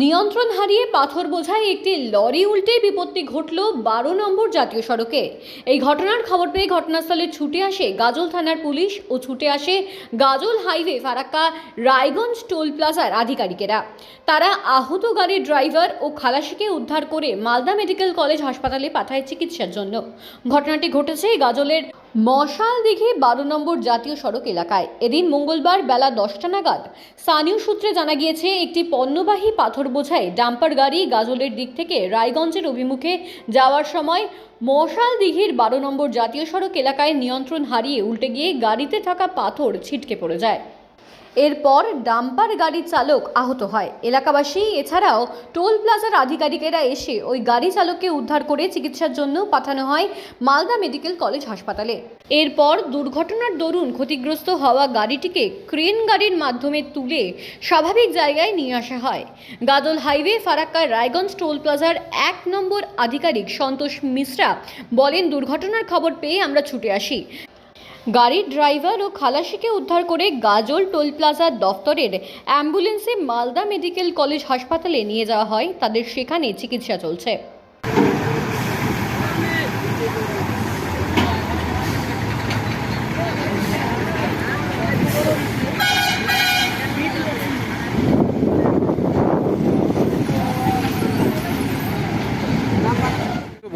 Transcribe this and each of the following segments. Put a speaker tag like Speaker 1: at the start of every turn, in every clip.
Speaker 1: নিয়ন্ত্রণ হারিয়ে পাথর বোঝাই একটি লরি উল্টে বিপত্তি ঘটল বারো নম্বর জাতীয় সড়কে। এই ঘটনার খবর পেয়ে ঘটনাস্থলে ছুটে আসে গাজল থানার পুলিশ ও ছুটে আসে গাজল হাইওয়ে ফারাক্কা রায়গঞ্জ টোল প্লাজার আধিকারিকেরা। তারা আহত গাড়ির ড্রাইভার ও খালাসিকে উদ্ধার করে মালদা মেডিকেল কলেজ হাসপাতালে পাঠায় চিকিৎসার জন্য। ঘটনাটি ঘটেছে গাজলের মশাল দিঘি বারো নম্বর জাতীয় সড়ক এলাকায়। এদিন মঙ্গলবার বেলা দশটা নাগাদ স্থানীয় সূত্রে জানা গিয়েছে, একটি পণ্যবাহী পাথর বোঝাই ডাম্পার গাড়ি গাজলের দিক থেকে রায়গঞ্জের অভিমুখে যাওয়ার সময় মশাল দিঘির বারো নম্বর জাতীয় সড়ক এলাকায় নিয়ন্ত্রণ হারিয়ে উল্টে গিয়ে গাড়িতে থাকা পাথর ছিটকে পড়ে যায়। এরপর ডাম্পার গাড়ির চালক আহত হয়। এলাকাবাসী, এছাড়াও টোল প্লাজার আধিকারিকেরা এসে ওই গাড়ি চালককে উদ্ধার করে চিকিৎসার জন্য পাঠানো হয় মালদা মেডিকেল কলেজ হাসপাতালে। এরপর দুর্ঘটনার দরুন ক্ষতিগ্রস্ত হওয়া গাড়িটিকে ক্রেন গাড়ির মাধ্যমে তুলে স্বাভাবিক জায়গায় নিয়ে আসা হয়। গাদল হাইওয়ে ফারাক্কার রায়গঞ্জ টোল প্লাজার এক নম্বর আধিকারিক সন্তোষ মিশ্রা বলেন, দুর্ঘটনার খবর পেয়ে আমরা ছুটে আসি। গাড়ির ড্রাইভার ও খালাসিকে উদ্ধার করে গাজল টোল প্লাজা দফতরের অ্যাম্বুলেন্সে মালদা মেডিকেল কলেজ হাসপাতালে নিয়ে যাওয়া হয়। তাদের সেখানে চিকিৎসা চলছে।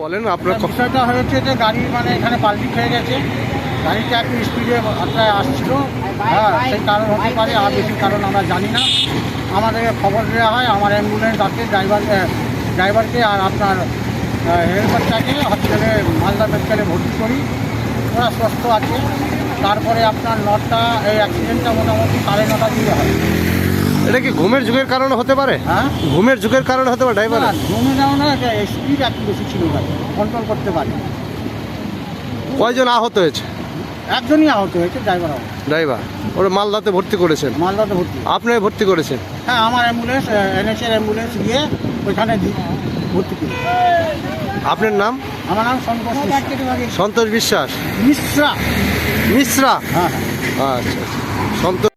Speaker 2: বলেন আপনার
Speaker 3: বিষয়টা হয়েছে যে গাড়ি মানে এখানে পাল্টি খেয়ে গেছে। গাড়িটা একটু স্পিডে মাত্রায় আসছিল। হ্যাঁ সেই কারণ হতে পারে আর বেশি কারণ আমরা জানি না। আমাদেরকে খবর দেওয়া হয় আমার অ্যাম্বুলেন্স আছে ড্রাইভার ড্রাইভারকে আর আপনার হেলপারটাকে হসপিটালে মালদা মেডিকেলে ভর্তি করি। ওরা সুস্থ আছে। তারপরে আপনার নটা এই অ্যাক্সিডেন্টটা মোটামুটি সাড়ে নটা দিয়ে হয়।
Speaker 2: এটা কি ঘুমের যুগের কারণে হতে পারে?
Speaker 3: হ্যাঁ?
Speaker 2: ঘুমের যুগের কারণে হতে পারে ড্রাইভার
Speaker 3: না, ঘুমে যাও না স্পিড একটু বেশি ছিল কন্ট্রোল করতে পারে।
Speaker 2: কয়জন আহত হয়েছে?
Speaker 3: একজনই আহত হয়েছে ড্রাইভার আহত।
Speaker 2: ড্রাইভার? ওরা মালদাতে ভর্তি করেছেন?
Speaker 3: মালদাতে ভর্তি।
Speaker 2: আপনি ভর্তি করেছেন?
Speaker 3: হ্যাঁ আমার অ্যাম্বুলেন্স এনএসএর অ্যাম্বুলেন্স গিয়ে ওইখানে ভর্তি করি
Speaker 2: আপনার নাম?
Speaker 3: আমার নাম সন্তোষ
Speaker 2: সন্তোষ বিশ্বাস?
Speaker 3: মিশ্রা।
Speaker 2: মিশ্রা?
Speaker 3: হ্যাঁ হ্যাঁ।
Speaker 2: আচ্ছা আচ্ছা। সন্তোষ